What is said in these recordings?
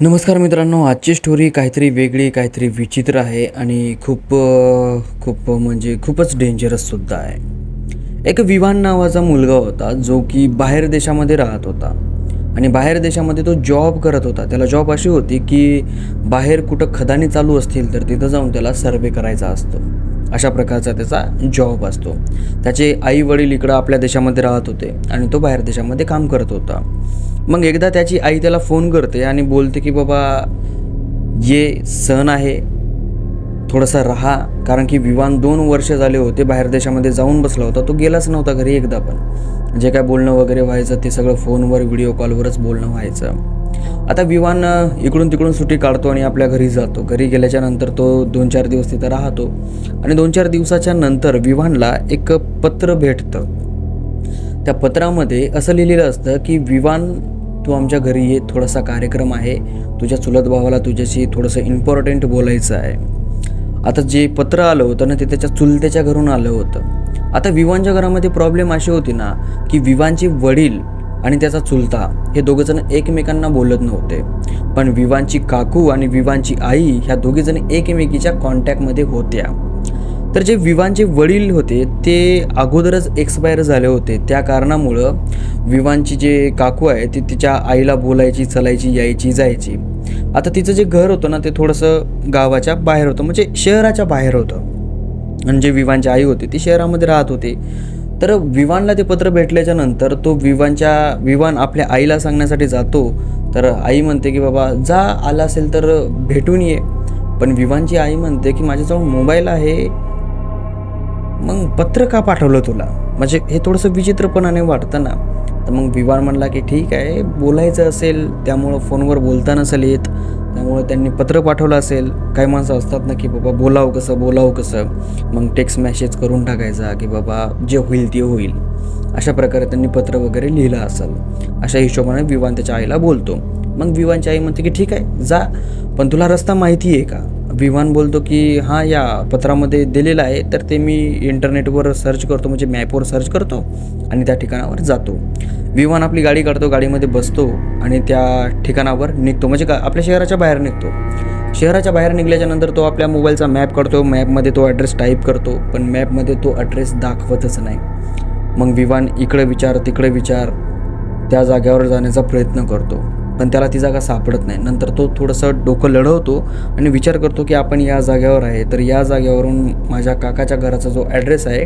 नमस्कार मित्रांनो आजची स्टोरी काहीतरी वेगळी काहीतरी विचित्र आहे आणि खूप खूप म्हणजे खूपच डेंजरस सुद्धा आहे. एक विवान नावाचा मुलगा होता जो की बाहेर देशामध्ये राहत होता आणि बाहेर देशामध्ये तो जॉब करत होता. त्याला जॉब अशी होती की बाहेर कुठं खदानी चालू असतील तर तिथं जाऊन त्याला सर्वे करायचा असतो. अशा प्रकारचा त्याचा जॉब असतो. त्याचे आई वडील इकडं आपल्या देशामध्ये राहत होते आणि तो बाहेर देशामध्ये काम करत होता. मग एकदा त्याची आई त्याला फोन करते आणि बोलते की बाबा ये सण आहे. थोडासा राहा कारण की विवान दोन वर्ष झाले होते बाहेर देशामध्ये जाऊन बसला होता. तो गेलाच नव्हता घरी एकदा पण. जे काय बोलणं वगैरे व्हायचं ते सगळं फोनवर व्हिडिओ कॉलवरच बोलणं व्हायचं. आता विवान इकडून तिकडून सुट्टी काढतो आणि आपल्या घरी जातो. घरी गेल्याच्यानंतर तो दोन चार दिवस तिथं राहतो. आणि दोन चार दिवसाच्या नंतर विवानला एक पत्र भेटतं. त्या पत्रामध्ये असं लिहिलेलं असतं की विवान तू आमच्या घरी ये थोडासा कार्यक्रम आहे. तुझ्या चुलत भावाला तुझ्याशी थोडंसं इम्पॉर्टंट बोलायचं आहे. आता जे पत्र आलं होतं ना ते त्याच्या चुलत्याच्या घरून आलं होतं. आता विवानच्या घरामध्ये प्रॉब्लेम अशी होती ना की विवानचे वडील आणि त्याचा चुलता हे दोघंजण एकमेकांना बोलत नव्हते. पण विवानची काकू आणि विवानची आई ह्या दोघीजण एकमेकीच्या कॉन्टॅक्टमध्ये होत्या. तर जे विवानचे वडील होते ते अगोदरच एक्सपायर झाले होते. त्या कारणामुळं विवानची जे काकू आहे ती तिच्या आईला बोलायची चलायची यायची जायची. आता तिचं जे घर होतं ना ते थोडंसं गावाच्या बाहेर होतं. म्हणजे शहराच्या बाहेर होतं. आणि जे विवानची आई होती ती शहरामध्ये राहत होती. तर विवानला ते पत्र भेटल्याच्या नंतर तो विवानच्या विवान आपल्या आईला सांगण्यासाठी जातो. तर आई म्हणते की बाबा जा आला असेल तर भेटून ये. पण विवानची आई म्हणते की माझ्याजवळ मोबाईल आहे मग पत्र का पाठवलं तुला? म्हणजे हे थोडंसं विचित्रपणाने वाटतं ना. तर मग विवान म्हणला की ठीक आहे बोलायचं असेल त्यामुळं फोनवर बोलता नसेल येत त्यामुळं त्यांनी पत्र पाठवलं असेल. काही माणसं असतात ना की बाबा बोलावं कसं बोलावं कसं. मग टेक्स्ट मेसेज करून टाकायचा की बाबा जे होईल ते होईल. अशा प्रकारे त्यांनी पत्र वगैरे लिहिलं असेल. अशा हिशोबाने विवान त्याच्या आईला बोलतो. मग विवानची आई म्हणते की ठीक आहे जा. पण तुला रस्ता माहिती आहे का? विमान बोलतो की हां या पत्रामध्ये दिलेलं आहे. तर ते मी इंटरनेटवर सर्च करतो म्हणजे मॅपवर सर्च करतो आणि त्या ठिकाणावर जातो. विमान आपली गाडी काढतो गाडीमध्ये बसतो आणि त्या ठिकाणावर निघतो. म्हणजे का आपल्या शहराच्या बाहेर निघतो. शहराच्या बाहेर निघल्याच्या नंतर तो आपल्या मोबाईलचा मॅप काढतो मॅपमध्ये तो ॲड्रेस टाईप करतो पण मॅपमध्ये तो ॲड्रेस दाखवतच नाही. मग विमान इकडे विचार तिकडे विचार त्या जाग्यावर जाण्याचा प्रयत्न करतो. पण त्याला ती जागा सापडत नाही. नंतर तो थोडंसं डोकं लढवतो आणि विचार करतो की आपण या जागेवर आहे. तर या जागेवरून माझ्या काकाच्या घराचा जो ॲड्रेस आहे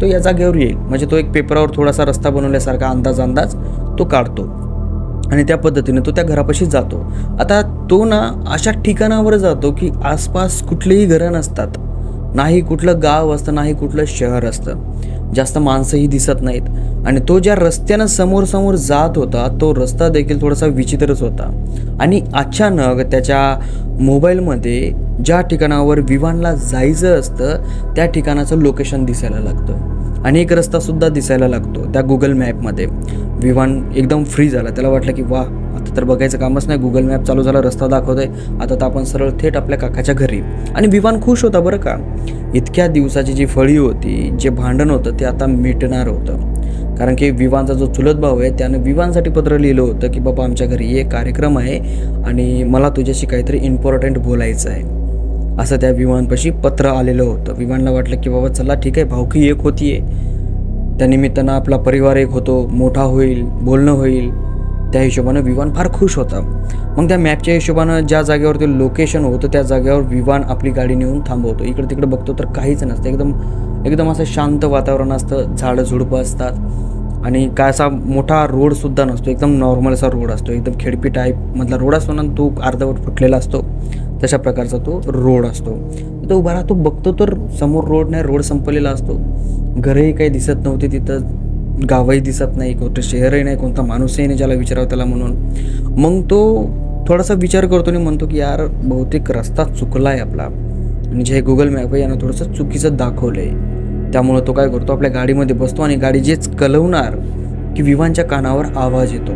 तो या जागेवर येईल. म्हणजे तो एक पेपरावर थोडासा रस्ता बनवल्यासारखा अंदाज अंदाज तो काढतो. आणि त्या पद्धतीने तो त्या घरापाशी जातो. आता तो ना अशा ठिकाणावर जातो की आसपास कुठलीही घरं नसतात. नाही कुठलं गाव असतं नाही कुठलं शहर असतं. जास्त माणसंही दिसत नाहीत. आणि तो ज्या रस्त्यानं समोर समोर जात होता तो रस्ता देखील थोडासा विचित्रच होता. आणि अचानक त्याच्या मोबाईलमध्ये ज्या ठिकाणावर विमानला जायचं असतं त्या ठिकाणाचं लोकेशन दिसायला लागतं. आणि एक रस्तासुद्धा दिसायला लागतो त्या गुगल मॅपमध्ये विमान एकदम फ्री झाला. त्याला वाटलं की वा आता तर बघायचं कामच नाही. गुगल मॅप चालू झाला रस्ता दाखवतोय. आता तर आपण सरळ थेट आपल्या काकाच्या घरी. आणि विमान खुश होता बरं का. इतक्या दिवसाची जी फळी होती जे भांडण होतं ते आता मिटणार होतं. कारण की विवानचा जो चुलत भाऊ आहे त्यानं विवानसाठी पत्र लिहिलं होतं की बाबा आमच्या घरी एक कार्यक्रम आहे आणि मला तुझ्याशी काहीतरी इम्पॉर्टंट बोलायचं आहे. असं त्या विमानपाशी पत्र आलेलं होतं. विमानला वाटलं की बाबा चला ठीक आहे भावकी एक होतीये. त्या निमित्तानं आपला परिवार एक होतो मोठा होईल बोलणं होईल. त्या हिशोबानं विमान फार खुश होता. मग त्या मॅपच्या हिशोबानं ज्या जागेवर ते लोकेशन होतं त्या जागेवर विमान आपली गाडी नेऊन थांबवतो. इकडे तिकडे बघतो तर काहीच नसतं. एकदम एकदम असं शांत वातावरण असतं. झाडं झुडपं असतात. आणि काय असा मोठा रोडसुद्धा नसतो. एकदम नॉर्मल असा रोड असतो. एकदम खेडपी टाईपमधला रोड असतो ना तो अर्धवट फुटलेला असतो. तशा प्रकारचा तो रोड असतो. तो उभा राहतो बघतो तर समोर रोड नाही रोड संपलेला असतो. घरही काही दिसत नव्हते तिथं गावही दिसत नाही कोणतं शहरही नाही कोणता माणूसही नाही ज्याला विचारावं त्याला म्हणून. मग तो थोडासा विचार करतो आणि म्हणतो की यार बहुतेक रस्ता चुकला आहे आपला. आणि जे गुगल मॅप आहे यानं थोडंसं चुकीचं दाखवलं आहे त्यामुळं तो काय करतो आपल्या गाडीमध्ये बसतो आणि गाडी जेच कलवणार की विमानच्या कानावर आवाज येतो.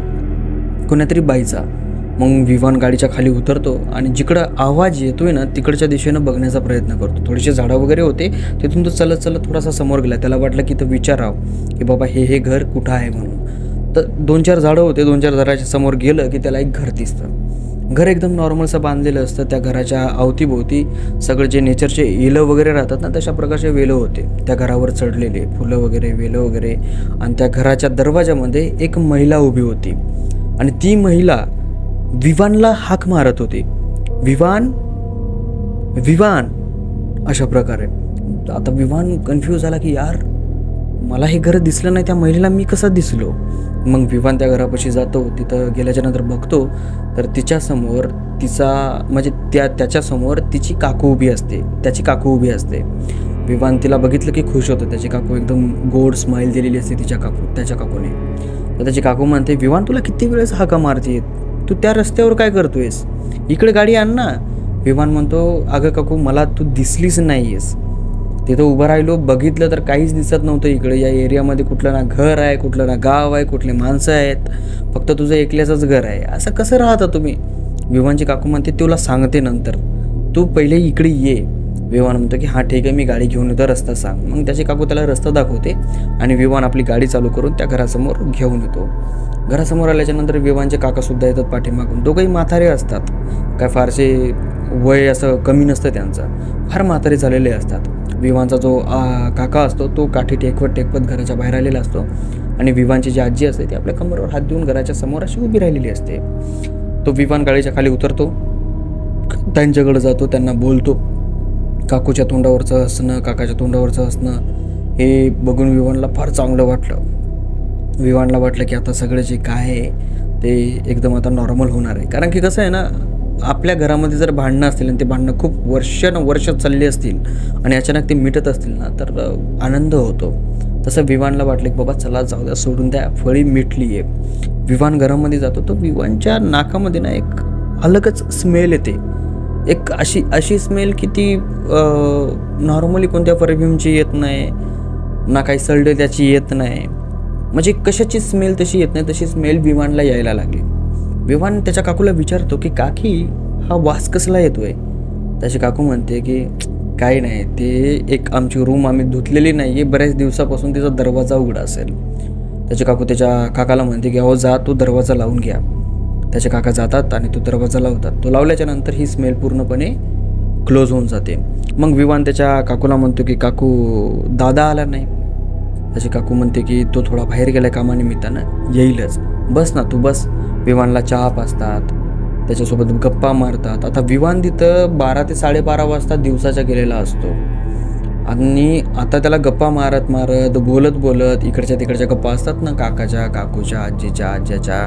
कोणातरी बाईचा. मग विमान गाडीच्या खाली उतरतो आणि जिकडं आवाज येतोय ना तिकडच्या दिशेनं बघण्याचा प्रयत्न करतो. थोडेसे झाडं वगैरे होते तिथून तो चलत चलत थोडासा समोर गेला. त्याला वाटलं की तो विचारावं की बाबा हे हे घर कुठं आहे म्हणून. तर दोन चार झाडं होते दोन चार झाडाच्या समोर गेलं की त्याला एक घर दिसतं. घर एकदम नॉर्मलचं बांधलेलं असतं. त्या घराच्या अवतीभोवती सगळं जे नेचरचे इलं वगैरे राहतात ना तशा प्रकारचे वेलं होते. त्या घरावर चढलेले फुलं वगैरे वेलं वगैरे. आणि त्या घराच्या दरवाजामध्ये एक महिला उभी होती. आणि ती महिला विवानला हाक मारत होती. विवान? विवान! अशा प्रकारे. आता विवान कन्फ्यूज झाला की यार मला हे घर दिसलं नाही त्या महिलेला मी कसा दिसलो? मग विवान त्या घरापाशी जातो तिथं गेल्याच्यानंतर बघतो तर तिच्यासमोर तिचा म्हणजे त्या त्याच्यासमोर तिची काकू उभी असते. त्याची काकू उभी असते. विवान तिला बघितलं की खुश होतं. त्याची काकू एकदम गोड स्माईल दिलेली असते तिच्या काकू त्याच्या काकूने. तर त्याची काकू म्हणते विवान तुला किती वेळेस हाका मारते तू त्या रस्त्यावर काय करतोयस? इकडे गाडी आण ना. विमान म्हणतो अगं काकू मला तू दिसलीच नाही आहेस तिथं उभं राहिलो बघितलं तर काहीच दिसत नव्हतं इकडे. या एरियामध्ये कुठलं ना घर आहे कुठलं ना गाव आहे कुठले माणसं आहेत. फक्त तुझं एकल्याचंच घर आहे. असं कसं राहता तुम्ही? विमानचे काकू म्हणते तुला सांगते नंतर. तू पहिले इकडे ये. विमान म्हणतो की हां ठीक आहे मी गाडी घेऊन येतो रस्ता सांग. मग त्याचे काकू त्याला रस्ता दाखवते आणि विमान आपली गाडी चालू करून त्या घरासमोर घेऊन येतो. घरासमोर आल्याच्यानंतर विवानचे काकासुद्धा येतात पाठीमागून. दोघंही म्हातारे असतात. काय फारसे वय असं कमी नसतं त्यांचं. फार म्हातारे झालेले असतात. विवानचा जो आ, काका असतो तो काठी टेकवत टेकवत घराच्या बाहेर आलेला असतो आणि विवानची जी आजी असते ती आपल्या कमरवर हात देऊन घराच्या समोर अशी उभी राहिलेली असते. तो विवान गाडीच्या खाली उतरतो. त्यांच्याकडे जातो त्यांना बोलतो. काकूच्या तोंडावरचं हसणं काकाच्या तोंडावरचं हसणं हे बघून विवानला फार चांगलं वाटलं. विवानला वाटलं की आता सगळं जे काय आहे ते एकदम आता नॉर्मल होणार आहे. कारण की कसं आहे ना आपल्या घरामध्ये जर भांडणं असतील आणि ते भांडणं खूप वर्षानुवर्ष चालली असतील आणि अचानक ते मिटत असतील ना तर आनंद होतो. तसं विवानला वाटलं की बाबा चला जाऊ द्या सोडून द्या फळी मिटली आहे. विवान घरामध्ये जातो तर विवानच्या नाकामध्ये ना एक अलगच स्मेल येते. एक अशी अशी स्मेल की ती नॉर्मली कोणत्या परफ्यूमची येत नाही ना काही सळडे त्याची येत नाही. म्हणजे कशाची स्मेल तशी येत नाही तशी स्मेल विमानला यायला लागली. विमान त्याच्या काकूला विचारतो की काकी हा वास कसला येतोय? त्याची काकू म्हणते की काही नाही ते एक आमची रूम आम्ही धुतलेली नाही आहे बऱ्याच दिवसापासून तिचा दरवाजा उघडा असेल. त्याची काकू त्याच्या काकाला म्हणते की अहो जा तू दरवाजा लावून घ्या. त्याचे काका जातात आणि तो दरवाजा लावतात. तो लावल्याच्या नंतर ही स्मेल पूर्णपणे क्लोज होऊन जाते. मग विवान त्याच्या काकूला म्हणतो की काकू दादा आला नाही. त्याची काकू म्हणते की तो थोडा बाहेर गेल्या कामानिमित्तानं येईलच. बस ना तू बस. विवानला चहा पाजतात. त्याच्यासोबत गप्पा मारतात. आता विमान तिथं बारा ते साडेबारा वाजता दिवसाचा गेलेला असतो. आणि आता त्याला गप्पा मारत मारत बोलत बोलत इकडच्या तिकडच्या गप्पा असतात ना काकाच्या काकूच्या आजीच्या आज्याच्या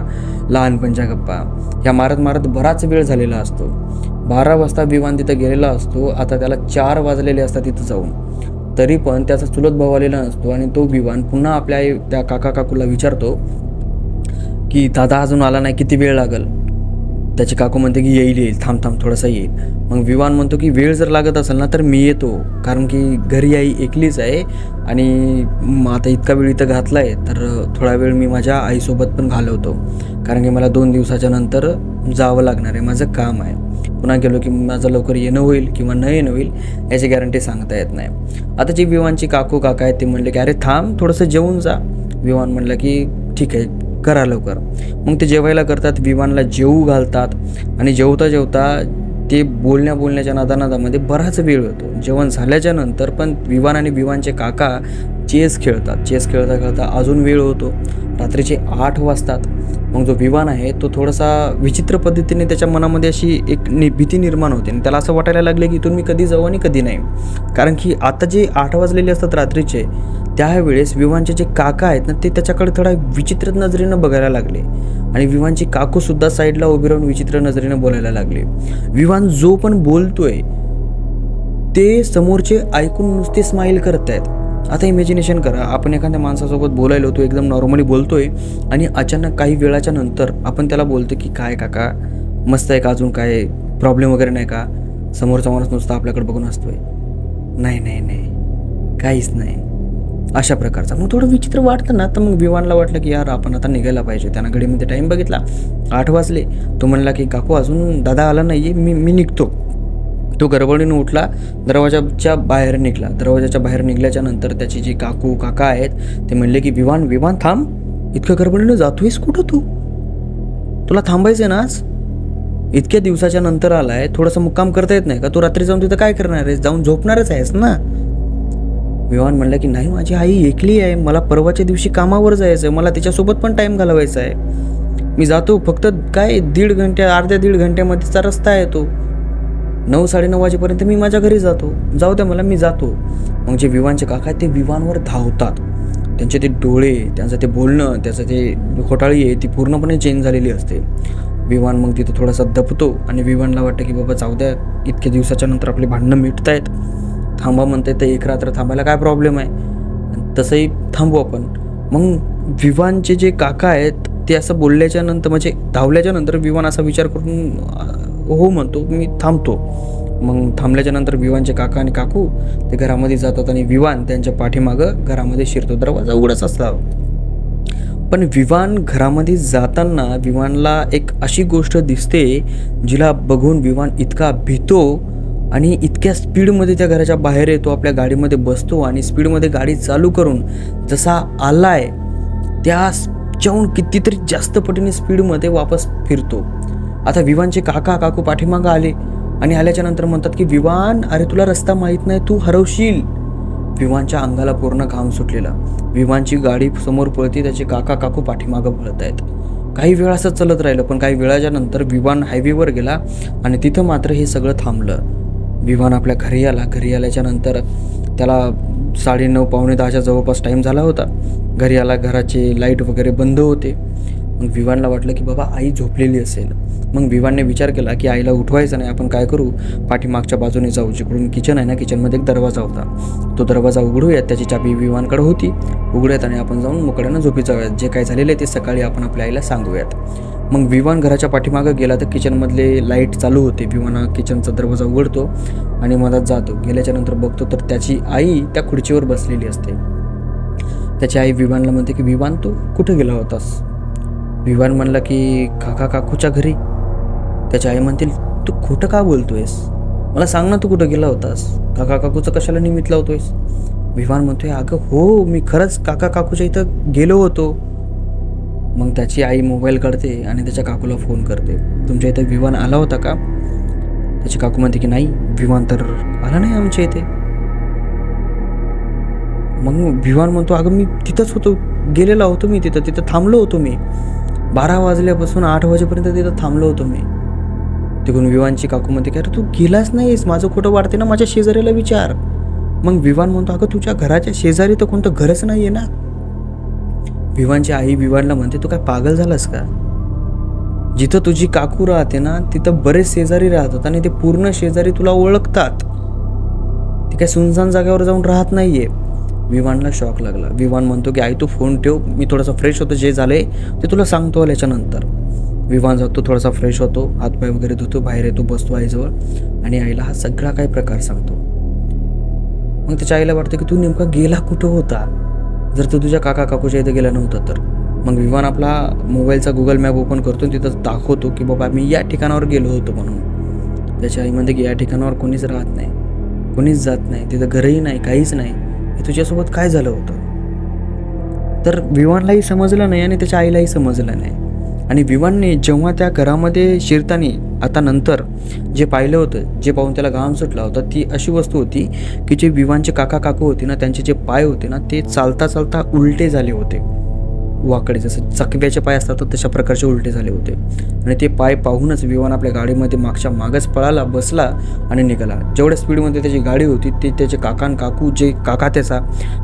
लहानपणच्या गप्पा. ह्या मारत मारत बराच वेळ झालेला असतो. बारा वाजता विमान तिथं गेलेला असतो. आता त्याला चार वाजलेले असतात तिथं जाऊन. तरी पण त्याचा चुलत भाऊ आलेला नसतो आणि तो विमान पुन्हा आपल्या त्या काका काकूला विचारतो की दादा अजून आला नाही किती वेळ लागल? त्याचे काकू म्हणते की येईल येईल थांब थांब थोडासा येईल. मग विवान म्हणतो की वेळ जर लागत असेल ना तर मी येतो. कारण की घरी आई एकलीच आहे आणि आता इतका वेळ इथं घातला आहे तर थोडा वेळ मी माझ्या आईसोबत पण घालवतो. कारण की मला दोन दिवसाच्या नंतर जावं लागणार आहे माझं काम आहे. पुन्हा गेलो की माझं लवकर येणं होईल किंवा न येणं होईल याची गॅरंटी सांगता येत नाही. आता जी विवानची काकू काका आहेत ते म्हणले की अरे थांब थोडंसं जेवून जा. विवान म्हणलं की ठीक आहे करा लवकर. मग ते जेवायला करतात विमानला जेवू घालतात आणि जेवता जेवता ते बोलण्या बोलण्याच्या नादानादामध्ये बराच वेळ होतो. जेवण झाल्याच्यानंतर पण विमान आणि विमानचे काका चेस खेळतात. चेस खेळता खेळता अजून वेळ होतो. रात्रीचे आठ वाजतात. मग जो विमान आहे तो थोडासा विचित्र पद्धतीने त्याच्या मनामध्ये अशी एक नि भीती निर्माण होते आणि त्याला असं वाटायला लागले की इथून मी कधी जाऊ आणि कधी नाही. कारण की आता जे आठ वाजलेले असतात रात्रीचे त्यावेळेस विवानचे जे काका आहेत ना ते त्याच्याकडे थोडा विचित्र नजरेनं बघायला लागले. आणि विवानची काकूसुद्धा साईडला उभी राहून विचित्र नजरेनं बोलायला लागले. विवान जो पण बोलतोय ते समोरचे ऐकून नुसते स्माईल करत आहेत. आता इमॅजिनेशन करा आपण एखाद्या माणसासोबत बोलायला होतो एकदम नॉर्मली बोलतोय आणि अचानक काही वेळाच्या नंतर आपण त्याला बोलतो की काय काका? मस्त आहे का? अजून काय प्रॉब्लेम वगैरे नाही का? समोरचा माणूस नुसता आपल्याकडे बघून असतोय नाही नाही नाही. काहीच नाही. अशा प्रकारचा. मग थोडं विचित्र वाटतं ना तर मग विवानला वाटलं की यार आपण आता निघायला पाहिजे. त्यानं घडीमध्ये टाईम बघितला. आठ वाजले. तो म्हणला की काकू अजून दादा आला नाही मी मी निघतो. तो गडबडीनं उठला. दरवाजाच्या बाहेर निघला. दरवाजाच्या बाहेर निघल्याच्या नंतर त्याची जी काकू काका आहेत ते म्हणले की विमान विमान थांब. इतकं गडबडीनं जातोयस कुठं तू? तुला थांबायचं आहे ना आज? इतक्या दिवसाच्या नंतर आलाय. थोडंसं मुक्काम करता येत नाही का? तू रात्री जाऊन तिथं काय करणार आहेस? जाऊन झोपणारच आहेस ना? विवान म्हणलं की नाही माझी आई एकली आहे. मला परवाच्या दिवशी कामावर जायचं आहे मला तिच्यासोबत पण टाईम घालवायचा आहे. मी जातो. फक्त काय दीड घंट्या अर्ध्या दीड घंट्यामध्येचा रस्ता आहे तो. नऊ साडेनऊ वाजेपर्यंत मी माझ्या घरी जातो. जाऊ द्या मला मी जातो. मग जे विवानचे काका आहेत ते विवानवर धावतात. त्यांचे ते डोळे त्यांचं ते बोलणं त्याचं ते खोटाळी आहे ती पूर्णपणे चेंज झालेली असते. विवान मग तिथं थोडासा दपतो आणि विवानला वाटतं की बाबा जाऊ द्या. इतक्या दिवसाच्या नंतर आपली भांडणं मिटत आहेत थांबा म्हणते तर एक रात्र थांबायला काय प्रॉब्लेम आहे? तसंही थांबू आपण. मग विवानचे जे काका आहेत ते असं बोलल्याच्या नंतर म्हणजे धावल्याच्या नंतर विवान असा विचार करून हो म्हणतो मी थांबतो. मग थांबल्याच्या नंतर विवानचे काका आणि काकू ते घरामध्ये जातात आणि विवान त्यांच्या पाठीमागं घरामध्ये शिरतो. दरवाजा उघडच असला पण विवान घरामध्ये जाताना विवानला एक अशी गोष्ट दिसते जिला बघून विवान इतका भीतो आणि इतक्या स्पीडमध्ये त्या घराच्या बाहेर येतो आपल्या गाडीमध्ये बसतो आणि स्पीडमध्ये गाडी चालू करून जसा आलाय त्याच्याहून कितीतरी जास्त पटीने स्पीडमध्ये वापस फिरतो. आता विवानचे काका काकू पाठीमागं आले आणि आल्याच्यानंतर म्हणतात की विवान अरे तुला रस्ता माहीत नाही तू हरवशील. विमानच्या अंगाला पूर्ण घाम सुटलेला. विमानची गाडी समोर पळती त्याचे काका काकू पाठीमागं पळत आहेत. काही वेळ असं चालत राहिलं पण काही वेळाच्या नंतर विमान हायवेवर गेला आणि तिथं मात्र हे सगळं थांबलं. विमान आपल्या घरी आला. घरी आल्याच्यानंतर त्याला साडेनऊ पावणे दहाच्या जवळपास टाईम झाला होता. घरी आला घराचे लाइट वगैरे बंद होते. मग विवानला वाटलं की बाबा आई झोपलेली असेल. मग विवानने विचार केला की आईला उठवायचं नाही आपण काय करू? पाठीमागच्या बाजूने जाऊ. जिकडून किचन आहे ना किचनमध्ये एक दरवाजा होता. तो दरवाजा उघडूयात. त्याची चाबी विवानकडे होती. उघडूयात आणि आपण जाऊन मोकळ्यानं झोपी जाऊयात जे काय झालेलं आहे ते सकाळी आपण आपल्या आईला सांगूयात. मग विमान घराच्या पाठीमागं गेला तर किचनमधले लाइट चालू होते. विमान किचनचा दरवाजा उघडतो आणि मधात जातो. गेल्याच्यानंतर बघतो तर त्याची आई त्या खुर्चीवर बसलेली असते. त्याची आई विवानला म्हणते की विवान तू कुठं गेला होतास? विवान म्हणला की काका काकूच्या घरी. त्याची आई म्हणतील तू खोटं का बोलतोयस? मला सांग ना तू कुठं गेला होतास? काका काकूचं कशाला निमित्त लावतोयस? विवान म्हणतोय अगं हो मी खरंच काका काकूच्या इथं गेलो होतो. मग त्याची आई मोबाईल काढते आणि त्याच्या काकूला फोन करते. तुमच्या इथं विमान आला होता का? त्याची काकू म्हणते की नाही विमान तर आला नाही आमच्या इथे. मग विमान म्हणतो अगं मी तिथंच होतो गेलेला होतो मी तिथं तिथं थांबलो होतो मी. बारा वाजल्यापासून आठ वाजेपर्यंत तिथं थांबलो होतो मी. तिकडून विवानची काकू म्हणते की अरे तू गेलाच नाहीस माझं खोटं वाटते ना माझ्या शेजारीला विचार. मग विवान म्हणतो अगं तुझ्या घराच्या शेजारी तर कोणतं घरच नाही आहे ना. विवानची आई विवानला म्हणते तू काय पागल झालास का? जिथं तुझी काकू राहते ना तिथं बरेच शेजारी राहतात आणि ते पूर्ण शेजारी तुला ओळखतात. ती काय सुनसान जागेवर जाऊन राहत नाहीये. विवानला शॉक लागला. विवान म्हणतो की आई तू फोन ठेव मी थोडासा फ्रेश होतो जे झाले ते तुला सांगतो आल्याच्यानंतर विवान जातो थोडासा फ्रेश होतो हातपाय वगैरे धुतो बाहेर येतो बसतो आईजवळ आणि आईला हा सगळा काही प्रकार सांगतो. मग त्याच्या आईला वाटतं की तू नेमका गेला कुठं होता? जर तू तुझ्या काका काकूच्या इथं गेला नव्हता तर? मग विवान आपला मोबाईलचा गुगल मॅप ओपन करतो आणि तिथं दाखवतो की बाबा मी या ठिकाणावर गेलो होतो म्हणून. त्याच्या आई म्हणते की या ठिकाणावर कोणीच राहत नाही. कोणीच जात नाही. तिथं घरही नाही काहीच नाही. हे तुझ्यासोबत काय झालं होतं? तर विवानलाही समजलं नाही आणि त्याच्या आईलाही समजलं नाही. आणि विवानने जेव्हा त्या घरामध्ये शिरताना आता नंतर जे पाहिलं होतं जे पाहून त्याला घाम सुटला होता ती अशी वस्तू होती की जे विवानचे काका काकू होते ना त्यांचे जे पाय होते ना ते चालता चालता उलटे झाले होते. वाकडे जसं चकव्याचे पाय असतात तर तशा प्रकारचे उलटे झाले होते. आणि ते पाय पाहूनच विमान आपल्या गाडीमध्ये मागच्या मागच पळाला बसला आणि निघाला. जेवढ्या स्पीडमध्ये त्याची गाडी होती ते त्याचे काकान काकू जे काका त्याचा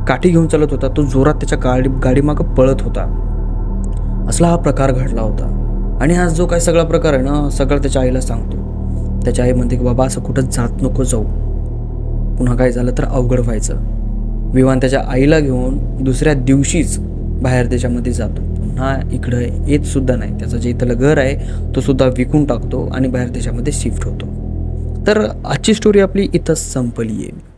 काठी घेऊन चालत होता तो जोरात त्याच्या गाडी गाडीमागं पळत होता. असला हा प्रकार घडला होता. आणि हा जो काय सगळा प्रकार आहे ना सगळं त्याच्या आईला सांगतो. त्याच्या आई म्हणते की बाबा असं कुठं जात नको जाऊ. पुन्हा काय झालं तर अवघड व्हायचं. विमान त्याच्या आईला घेऊन दुसऱ्या दिवशीच बाहेर देशामध्ये जातो. पुन्हा इकडं येत सुद्धा नाही. त्याचं जे इथलं घर आहे तो सुद्धा विकून टाकतो आणि बाहेर देशामध्ये शिफ्ट होतो. तर आजची स्टोरी आपली इथंच संपली आहे